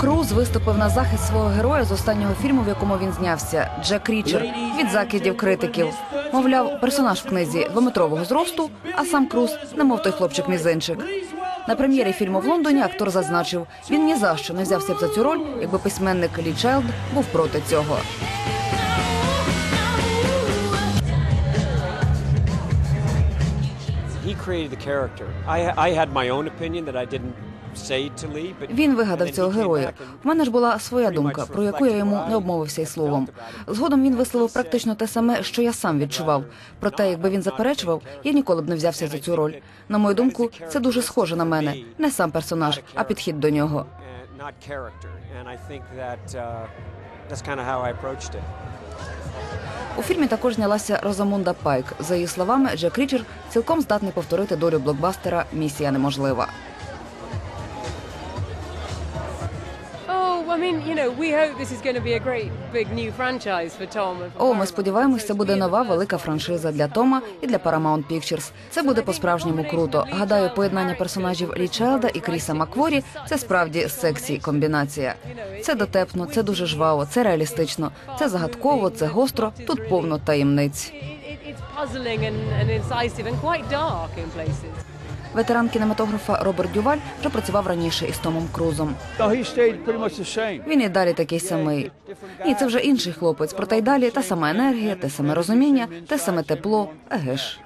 Круз виступив на захист свого героя з останнього фільму, в якому він знявся Джек Річер від закидів критиків. Мовляв, персонаж в книзі двометрового зросту, а сам Круз немов той хлопчик мізинчик. На прем'єрі фільму в Лондоні актор зазначив, він ні за що не взявся б за цю роль, якби письменник Лі Чайлд був проти цього. He created the character. I, I had my own opinion Він вигадав цього героя. В мене ж була своя думка, про яку я йому не обмовився й словом. Згодом він висловив практично те саме, що я сам відчував. Проте, якби він заперечував, я ніколи б не взявся за цю роль. На мою думку, це дуже схоже на мене, не сам персонаж, а підхід до нього. У фільмі також знялася Розамунда Пайк. За її словами, Джек Річер цілком здатний повторити долю блокбастера Місія неможлива. О, ми Paramount. сподіваємось, це буде нова велика франшиза для Тома і для Paramount Pictures. Це буде по-справжньому круто. Гадаю, поєднання персонажів Лі Челда і Кріса Макворі це справді сексі комбінація. Це дотепно, це дуже жваво, це реалістично, це загадково, це гостро. Тут повно таємниць. Ветеран кінематографа Роберт Дюваль вже працював раніше із Томом Крузом. Він і далі такий самий. Ні, це вже інший хлопець. Проте й далі та сама енергія, те саме розуміння, те саме тепло. Еге ж.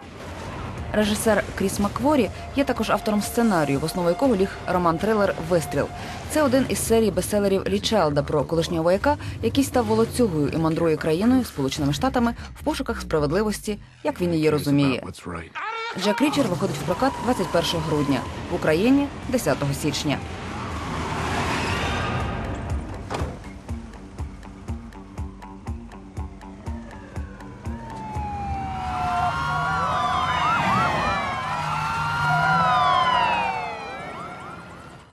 Режисер Кріс Макворі є також автором сценарію, в основу якого ліг роман-трилер Вистріл. Це один із серій бестселерів Лі Челда про колишнього вояка, який став волоцюгою і мандрує країною Сполученими Штатами в пошуках справедливості, як він її розуміє. Джек Річер виходить в прокат 21 грудня в Україні 10 січня.